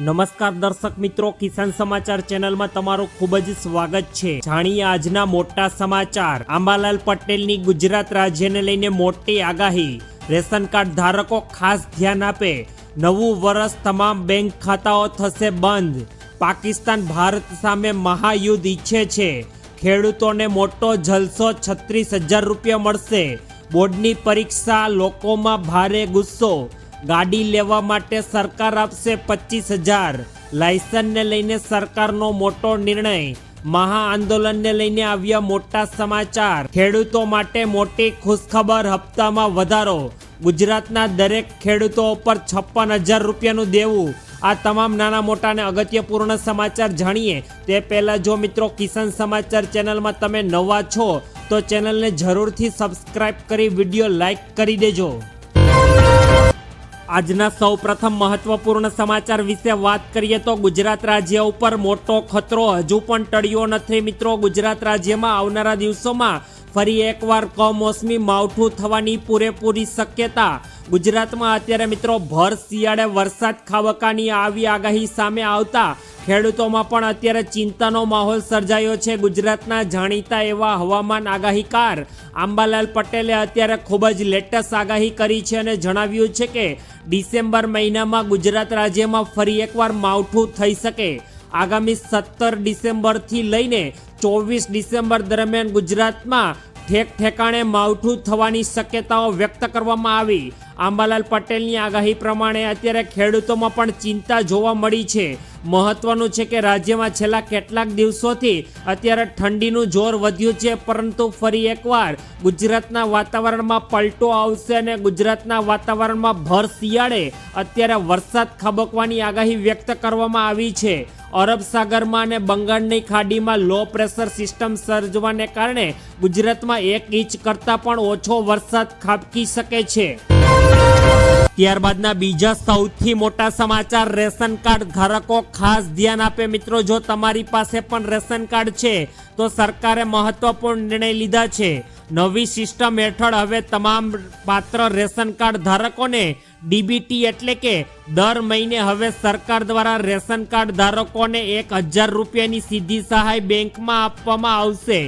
નમસ્કાર દર્શક મિત્રો, કિસાન સમાચાર ચેનલમાં તમારું ખૂબ જ સ્વાગત છે. જાણીએ આજના મોટા સમાચાર. આંબાલાલ પટેલની ગુજરાત રાજ્યને લઈને મોટી આગાહી. રેશન કાર્ડ ધારકો ખાસ ધ્યાન આપે. નવું વર્ષ તમામ બેંક ખાતાઓ થશે બંધ. પાકિસ્તાન ભારત સામે મહાયુદ્ધ ઈચ્છે છે. ખેડૂતોને મોટો જલસો છત્રીસ હજાર રૂપિયા મળશે. બોર્ડની પરીક્ષા, લોકોમાં ભારે ગુસ્સો. ગાડી લેવા માટે સરકાર આપશે પચીસ હજાર. લાયસન્સને લઈને સરકારનો મોટો નિર્ણય. મહા આંદોલનને લઈને આવ્યા મોટા સમાચાર. ખેડૂતો માટે મોટી ખુશખબર હપ્તામાં વધારો. ગુજરાતના દરેક ખેડૂતો ઉપર છપ્પન હજાર રૂપિયાનું દેવું. આ તમામ નાના મોટા અને અગત્યપૂર્ણ સમાચાર જાણીએ. તે પહેલાં જો મિત્રો કિસાન સમાચાર ચેનલમાં તમે નવા છો, તો ચેનલને જરૂરથી સબસ્ક્રાઇબ કરી વીડિયો લાઈક કરી દેજો. આજના સૌ પ્રથમ મહત્વપૂર્ણ સમાચાર વિશે વાત કરીએ તો ગુજરાત રાજ્ય ઉપર મોટો ખતરો હજુ પણ ટળ્યો નથી. મિત્રો, ગુજરાત રાજ્યમાં આવનારા દિવસોમાં ફરી એકવાર કમોસમી માવઠું થવાની પૂરેપૂરી શક્યતા. ગુજરાતમાં અત્યારે મિત્રો ભર શિયાળે વરસાદ ખાબકાની આવી આગાહી સામે આવતા ખેડૂતોમાં પણ અત્યારે ચિંતાનો માહોલ સર્જાયો છે. ગુજરાતના જાણીતા એવા હવામાન આગાહીકાર આંબાલાલ પટેલે અત્યારે ખૂબ જ લેટેસ્ટ આગાહી કરી છે અને જણાવ્યું છે કે ડિસેમ્બર મહિનામાં ગુજરાત રાજ્યમાં ફરી એકવાર માવઠું થઈ શકે. આગામી સત્તર ડિસેમ્બરથી લઈને ચોવીસ ડિસેમ્બર દરમિયાન ગુજરાતમાં ઠેક ઠેકાણે માવઠું થવાની શક્યતાઓ વ્યક્ત કરવામાં આવી. આંબાલાલ પટેલની આગાહી પ્રમાણે અત્યારે ખેડૂતોમાં પણ ચિંતા જોવા મળી છે. મહત્વનું છે કે રાજ્યમાં છેલ્લા કેટલાક દિવસોથી અત્યારે ઠંડીનું જોર વધ્યું છે, પરંતુ ફરી એકવાર ગુજરાતના વાતાવરણમાં પલટો આવશે અને ગુજરાતના વાતાવરણમાં ભર શિયાળે અત્યારે વરસાદ ખાબકવાની આગાહી વ્યક્ત કરવામાં આવી છે. અરબ સાગરમાં અને બંગાળની ખાડીમાં લો પ્રેશર સિસ્ટમ સર્જવાને કારણે ગુજરાતમાં એક ઇંચ કરતાં પણ ઓછો વરસાદ ખાબકી શકે છે. ત્યારબાદના બીજા સૌથી મોટા સમાચાર રેશન કાર્ડ ધારકો ખાસ ધ્યાન આપે. મિત્રો, જો તમારી પાસે પણ રેશન કાર્ડ છે, તો સરકારે મહત્વપૂર્ણ નિર્ણય લીધા છે. નવી સિસ્ટમ હેઠળ હવે તમામ પાત્ર રેશન કાર્ડ ધારકોને ડીબીટી એટલે કે દર મહિને હવે સરકાર દ્વારા રેશન કાર્ડ ધારકોને એક હજાર રૂપિયાની સીધી સહાય બેંકમાં આપવામાં આવશે.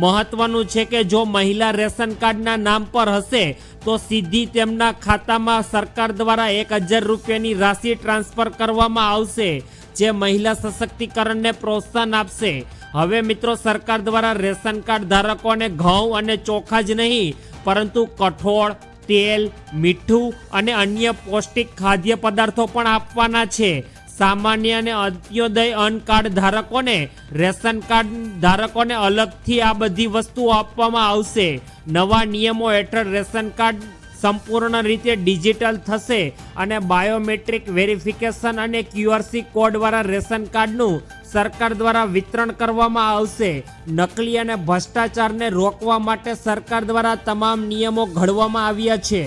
મહત્વનું છે કે જો મહિલા રેશન કાર્ડના નામ પર હશે, તો સીધી તેમના ખાતામાં સરકાર દ્વારા એક હજાર રૂપિયાની રાશિ ટ્રાન્સફર કરવામાં આવશે, જે મહિલા સશક્તિકરણને પ્રોત્સાહન આપશે. હવે મિત્રો, સરકાર દ્વારા રેશન કાર્ડ ધારકોને ઘઉં અને ચોખા જ નહીં, પરંતુ કઠોળ, તેલ, મીઠું અને અન્ય પૌષ્ટિક ખાદ્ય પદાર્થો પણ આપવાના છે. સામાન્ય અને અંત્યોદય અન્ન કાર્ડ ધારકોને, રેશન કાર્ડ ધારકોને અલગથી આ બધી વસ્તુઓ આપવામાં આવશે. નવા નિયમો હેઠળ રેશન કાર્ડ સંપૂર્ણ રીતે ડિજિટલ થશે અને બાયોમેટ્રિક વેરિફિકેશન અને ક્યુઆરસી કોડવાળા રેશન કાર્ડનું સરકાર દ્વારા વિતરણ કરવામાં આવશે. નકલી અને ભ્રષ્ટાચારને રોકવા માટે સરકાર દ્વારા તમામ નિયમો ઘડવામાં આવ્યા છે.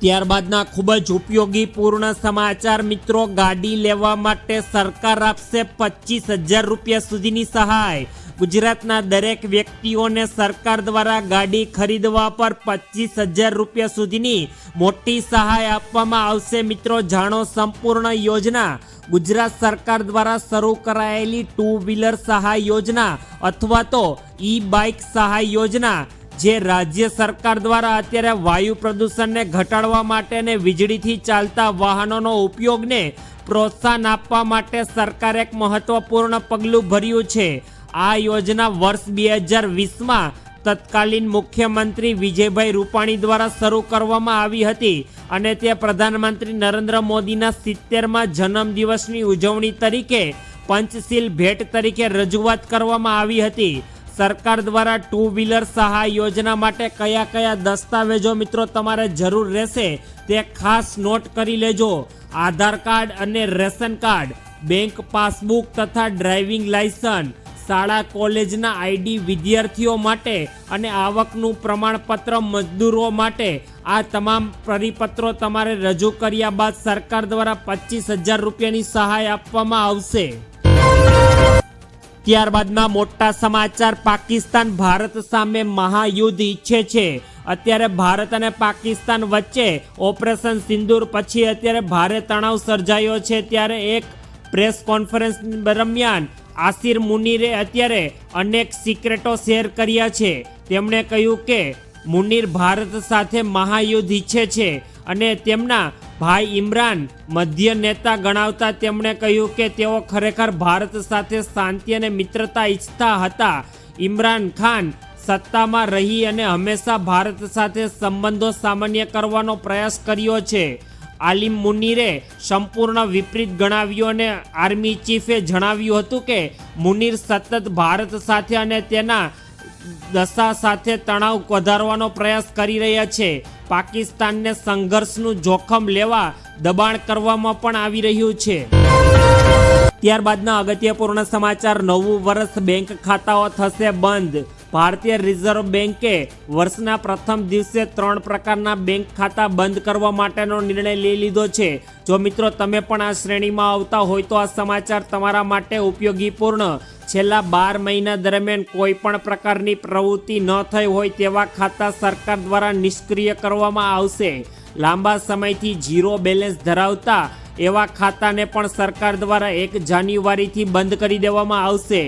ત્યારબાદના ખૂબ જ ઉપયોગી પૂર્ણ સમાચાર, મિત્રો. ગાડી લેવા માટે સરકાર આપશે પચીસ હજાર રૂપિયા સુધીની સહાય. ગુજરાતના દરેક વ્યક્તિઓને સરકાર દ્વારા ગાડી ખરીદવા પર પચીસ હજાર રૂપિયા સુધીની મોટી સહાય આપવામાં આવશે, મિત્રો. જાણો સંપૂર્ણ યોજના. ગુજરાત સરકાર દ્વારા શરૂ કરાયેલી ટુ વ્હીલર સહાય યોજના અથવા તો ઈ બાઇક સહાય યોજના જે રાજ્ય સરકાર દ્વારા અત્યારે વાયુ પ્રદૂષણને ઘટાડવા માટે અને વીજળીથી ચાલતા વાહનોનો ઉપયોગને પ્રોત્સાહન આપવા માટે સરકારે એક મહત્વપૂર્ણ પગલું ભર્યું છે. આ યોજના વર્ષ બે હજાર વીસમાં તત્કાલીન મુખ્યમંત્રી વિજયભાઈ રૂપાણી દ્વારા શરૂ કરવામાં આવી હતી અને તે પ્રધાનમંત્રી નરેન્દ્ર મોદીના સિત્તેરમાં જન્મદિવસની ઉજવણી તરીકે પંચશીલ ભેટ તરીકે રજૂઆત કરવામાં આવી હતી. સરકાર દ્વારા ટુ વ્હીલર સહાય યોજના માટે કયા કયા દસ્તાવેજો મિત્રો તમારે જરૂર રહેશે તે ખાસ નોટ કરી લેજો. આધાર કાર્ડ અને રેશન કાર્ડ, બેંક પાસબુક તથા ડ્રાઇવિંગ લાયસન્સ શાળા કોલેજના આઈડી વિદ્યાર્થીઓ માટે અને આવકનું પ્રમાણપત્ર મજદૂરો માટે. આ તમામ પરિપત્રો તમારે રજૂ કર્યા બાદ સરકાર દ્વારા પચીસ હજાર રૂપિયાની સહાય આપવામાં આવશે. ત્યારબાદના મોટા સમાચાર પાકિસ્તાન ભારત સામે મહાયુદ્ધ ઈચ્છે છે. અત્યારે ભારત અને પાકિસ્તાન વચ્ચે ઓપરેશન સિંદૂર પછી અત્યારે ભારે તણાવ સર્જાયો છે. ત્યારે એક પ્રેસ કોન્ફરન્સ દરમિયાન આસિર મુનીરે અત્યારે અનેક સિક્રેટો શેર કર્યા છે. તેમણે કહ્યું કે મુનીર ભારત સાથે મહાયુદ્ધ ઈચ્છે છે અને તેમના ભાઈ ઇમરાન મધ્ય નેતા ગણાવતા તેમણે કહ્યું કે તેઓ ખરેખર ભારત સાથે શાંતિ અને મિત્રતા ઈચ્છતા હતા. ઇમરાન ખાન સત્તામાં રહી અને હંમેશા ભારત સાથે સંબંધો સામાન્ય કરવાનો પ્રયાસ કર્યો છે. આલિમ મુનીરે સંપૂર્ણ વિપરીત ગણાવ્યું અને આર્મી ચીફે જણાવ્યું હતું કે મુનીર સતત ભારત સાથે અને તેના દશા સાથે તણાવ વધારવાનો પ્રયાસ કરી રહ્યા છે. પાકિસ્તાનને સંઘર્ષનું જોખમ લેવા દબાણ કરવામાં પણ આવી રહ્યું છે. ત્યારબાદના અગત્યપૂર્ણ સમાચાર. નવું વર્ષ બેંક ખાતાઓ થશે બંધ. ભારતીય રિઝર્વ બેંકે વર્ષના પ્રથમ દિવસે ત્રણ પ્રકારના બેંક ખાતા બંધ કરવા માટેનો નિર્ણય લઈ લીધો છે. જો મિત્રો તમે પણ આ શ્રેણીમાં આવતા હોય તો આ સમાચાર તમારા માટે ઉપયોગીપૂર્ણ. છેલ્લા બાર મહિના દરમિયાન કોઈ પણ પ્રકારની પ્રવૃત્તિ ન થઈ હોય તેવા ખાતા સરકાર દ્વારા નિષ્ક્રિય કરવામાં આવશે. લાંબા સમયથી ઝીરો બેલેન્સ ધરાવતા એવા ખાતાને પણ સરકાર દ્વારા એક જાન્યુઆરીથી બંધ કરી દેવામાં આવશે.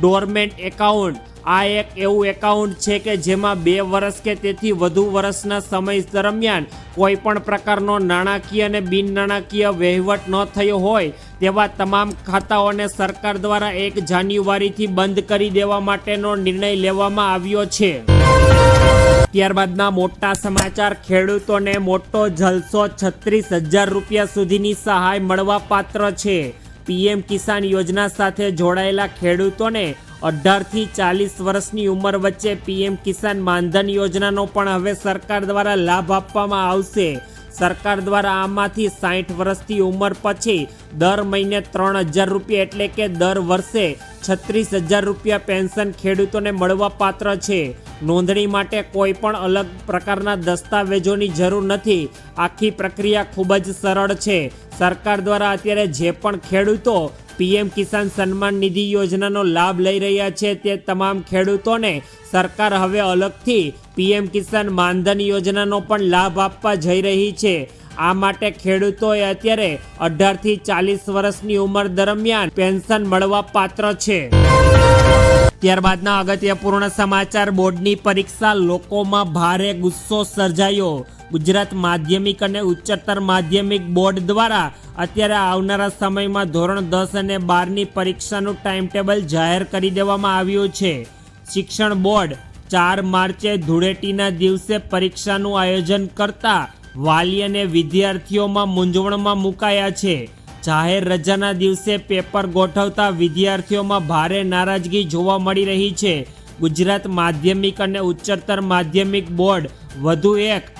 ડોરમેન્ટ એકાઉન્ટ આ એક એવું એકાઉન્ટ છે કે જેમાં બે વર્ષ કે તેથી વધુ વર્ષના સમય દરમિયાન કોઈ પણ પ્રકારનો નાણાકીય અને બિન નાણાકીય વહીવટ ન થયો હોય, તેવા તમામ ખાતાઓને સરકાર દ્વારા એક જાન્યુઆરીથી બંધ કરી દેવા માટેનો નિર્ણય લેવામાં આવ્યો છે. ત્યારબાદના મોટા સમાચાર, ખેડૂતોને મોટો જલસો છત્રીસ હજાર રૂપિયા સુધીની સહાય મળવા પાત્ર છે. પીએમ કિસાન યોજના સાથે જોડાયેલા ખેડૂતોને અઢારથી ચાલીસ વર્ષની ઉંમર વચ્ચે પીએમ કિસાન માનધન યોજનાનો પણ હવે સરકાર દ્વારા લાભ આપવામાં આવશે. સરકાર દ્વારા આમાંથી સાઠ વર્ષથી ઉંમર પછી દર મહિને ત્રણ હજાર રૂપિયા એટલે કે દર વર્ષે છત્રીસ હજાર રૂપિયા પેન્શન ખેડૂતોને મળવા પાત્ર છે. નોંધણી માટે કોઈ પણ અલગ પ્રકારના દસ્તાવેજોની જરૂર નથી. આખી પ્રક્રિયા ખૂબ જ સરળ છે. સરકાર દ્વારા અત્યારે જે પણ ખેડૂતો પીએમ કિસાન સન્માન નિધિ યોજનાનો લાભ લઈ રહ્યા છે તે તમામ ખેડૂતોને સરકાર હવે અલગથી પીએમ કિસાન માનધન યોજનાનો પણ લાભ આપવા જઈ રહી છે. આ માટે ખેડૂતોએ અત્યારે અઢારથી ચાલીસ વર્ષની ઉંમર દરમિયાન પેન્શન મળવા પાત્ર છે. ત્યારબાદના અગત્યપૂર્ણ સમાચાર, બોર્ડની પરીક્ષા, લોકોમાં ભારે ગુસ્સો સર્જાયો. ગુજરાત માધ્યમિક અને ઉચ્ચતર માધ્યમિક બોર્ડ દ્વારા અત્યારે આવનારા સમયમાં ધોરણ દસ અને બારની પરીક્ષાનું ટાઈમ ટેબલ જાહેર કરી દેવામાં આવ્યું છે. શિક્ષણ બોર્ડ ચાર માર્ચે ધૂળેટીના દિવસે પરીક્ષાનું આયોજન કરતા વાલી અને વિદ્યાર્થીઓમાં મૂંઝવણમાં મુકાયા છે. જાહેર રજાના દિવસે પેપર ગોઠવતા વિદ્યાર્થીઓમાં ભારે નારાજગી જોવા મળી રહી છે. ગુજરાત માધ્યમિક અને ઉચ્ચતર માધ્યમિક બોર્ડ વધુ એક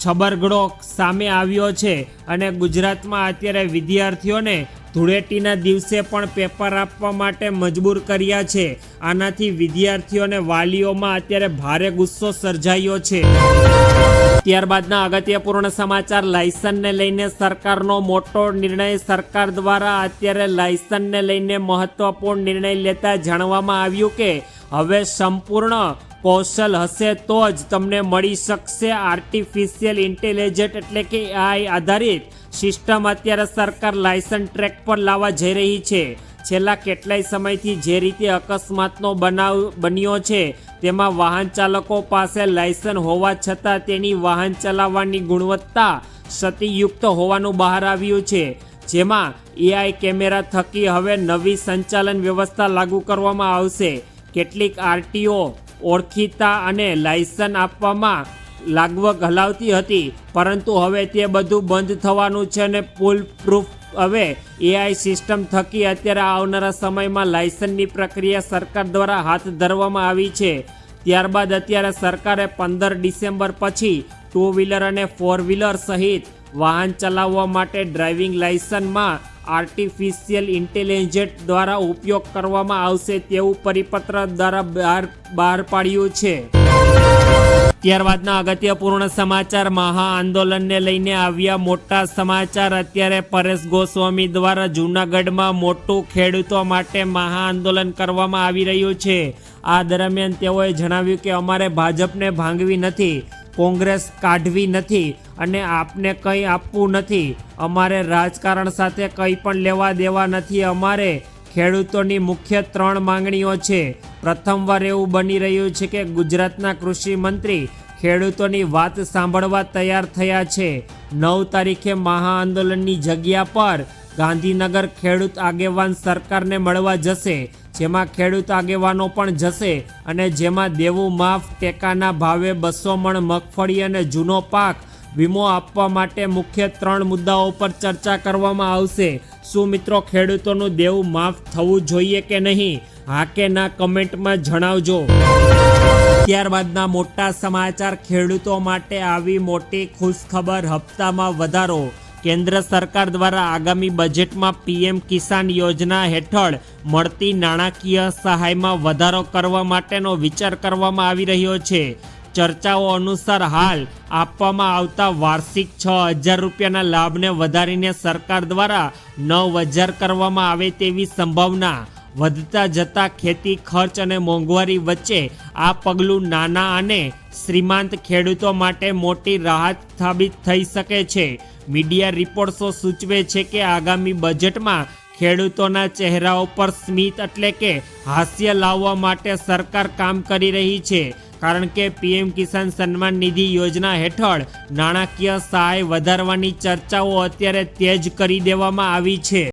છબરગડો સામે આવ્યો છે અને ગુજરાતમાં અત્યારે વિદ્યાર્થીઓને ધૂળેટીના દિવસે પણ પેપર આપવા માટે મજબૂર કર્યા છે. આનાથી વિદ્યાર્થીઓને વાલીઓમાં અત્યારે ભારે ગુસ્સો સર્જાયો છે. ત્યારબાદના અગત્યપૂર્ણ સમાચાર, લાયસન્સને લઈને સરકારનો મોટો નિર્ણય સરકાર દ્વારા અત્યારે લાયસન્સને લઈને મહત્વપૂર્ણ નિર્ણય લેતા જાણવામાં આવ્યું કે હવે સંપૂર્ણ કૌશલ હશે તો જ તમને મળી શકશે આર્ટિફિશિયલ ઇન્ટેલિજન્ટ એટલે કે એઆઈ આધારિત સિસ્ટમ અત્યારે સરકાર લાયસન્સ ટ્રેક પર લાવવા જઈ રહી છે. છેલ્લા કેટલાય સમયથી જે રીતે અકસ્માતનો બનાવ બન્યો છે, તેમાં વાહન ચાલકો પાસે લાયસન્સ હોવા છતાં તેની વાહન ચલાવવાની ગુણવત્તા ક્ષતિયુક્ત હોવાનું બહાર આવ્યું છે. જેમાં એઆઈ કેમેરા થકી હવે નવી સંચાલન વ્યવસ્થા લાગુ કરવામાં આવશે. કેટલીક આરટીઓ ઓળખીતા અને લાયસન્સ આપવામાં લાગવગ હલાવતી હતી. પરંતુ હવે તે બધું બંધ થવાનું છે અને ફૂલ પ્રૂફ હવે એઆઈ સિસ્ટમ થકી અત્યારે આવનારા સમયમાં લાયસન્સની પ્રક્રિયા સરકાર દ્વારા હાથ ધરવામાં આવી છે. ત્યારબાદ અત્યારે સરકારે પંદર ડિસેમ્બર પછી ટુ વ્હીલર અને ફોર વ્હીલર સહિત વાહન ચલાવવા માટે ડ્રાઇવિંગ લાયસન્સમાં આર્ટિફિશિયલ ઇન્ટેલિજન્ટ દ્વારા ઉપયોગ કરવામાં આવશે તેવું પરિપત્ર દ્વારા બહાર બહાર પાડ્યું છે. ત્યારબાદના અગત્યપૂર્ણ સમાચાર, મહા આંદોલનને લઈને આવ્યા મોટા સમાચાર. અત્યારે પરેશ ગોસ્વામી દ્વારા જૂનાગઢમાં મોટું ખેડૂતો માટે મહા આંદોલન કરવામાં આવી રહ્યું છે. આ દરમિયાન તેઓએ જણાવ્યું કે અમારે ભાજપને ભાંગવી નથી, કોંગ્રેસ કાઢવી નથી અને આપને કંઈ આપવું નથી. અમારે રાજકારણ સાથે કંઈ પણ લેવા દેવા નથી. અમારે ખેડૂતોની મુખ્ય ત્રણ માંગણીઓ છે. પ્રથમવાર એવું બની રહ્યું છે કે ગુજરાતના કૃષિ મંત્રી ખેડૂતોની વાત સાંભળવા તૈયાર થયા છે. નવ તારીખે મહાઆંદોલનની જગ્યા પર ગાંધીનગર ખેડૂત આગેવાન સરકારને મળવા જશે, જેમાં ખેડૂત આગેવાનો પણ જશે અને જેમાં દેવું માફ, ટેકાના ભાવે બસો મણ મગફળી અને જૂનો પાક વીમો આપવા માટે મુખ્ય ત્રણ મુદ્દાઓ પર ચર્ચા કરવામાં આવશે. શું મિત્રો ખેડૂતોનું દેવું માફ થવું જોઈએ કે નહીં? હા કે ના કમેન્ટમાં જણાવજો. ત્યારબાદના મોટા સમાચાર ખેડૂતો માટે આવી મોટી ખુશખબર હપ્તામાં વધારો. કેન્દ્ર સરકાર દ્વારા આગામી બજેટમાં પીએમ કિસાન યોજના હેઠળ મળતી નાણાકીય સહાયમાં વધારો કરવા માટેનો વિચાર કરવામાં આવી રહ્યો છે. ચર્ચાઓ અનુસાર હાલ આપવામાં આવતા વાર્ષિક છ હજાર રૂપિયાના લાભને વધારીને સરકાર દ્વારા નવ હજાર કરવામાં આવે તેવી સંભાવના. વધતા જતા ખેતી ખર્ચ અને મોંઘવારી વચ્ચે આ પગલું નાના અને શ્રીમાંત ખેડૂતો માટે મોટી રાહત સાબિત થઈ શકે છે. મીડિયા રિપોર્ટ્સો સૂચવે છે કે આગામી બજેટમાં ખેડૂતોના ચહેરાઓ પર સ્મિત એટલે કે હાસ્ય લાવવા માટે સરકાર કામ કરી રહી છે. કારણ કે પીએમ કિસાન સન્માન નિધિ યોજના હેઠળ નાણાકીય સહાય વધારવાની ચર્ચાઓ અત્યારે તેજ કરી દેવામાં આવી છે.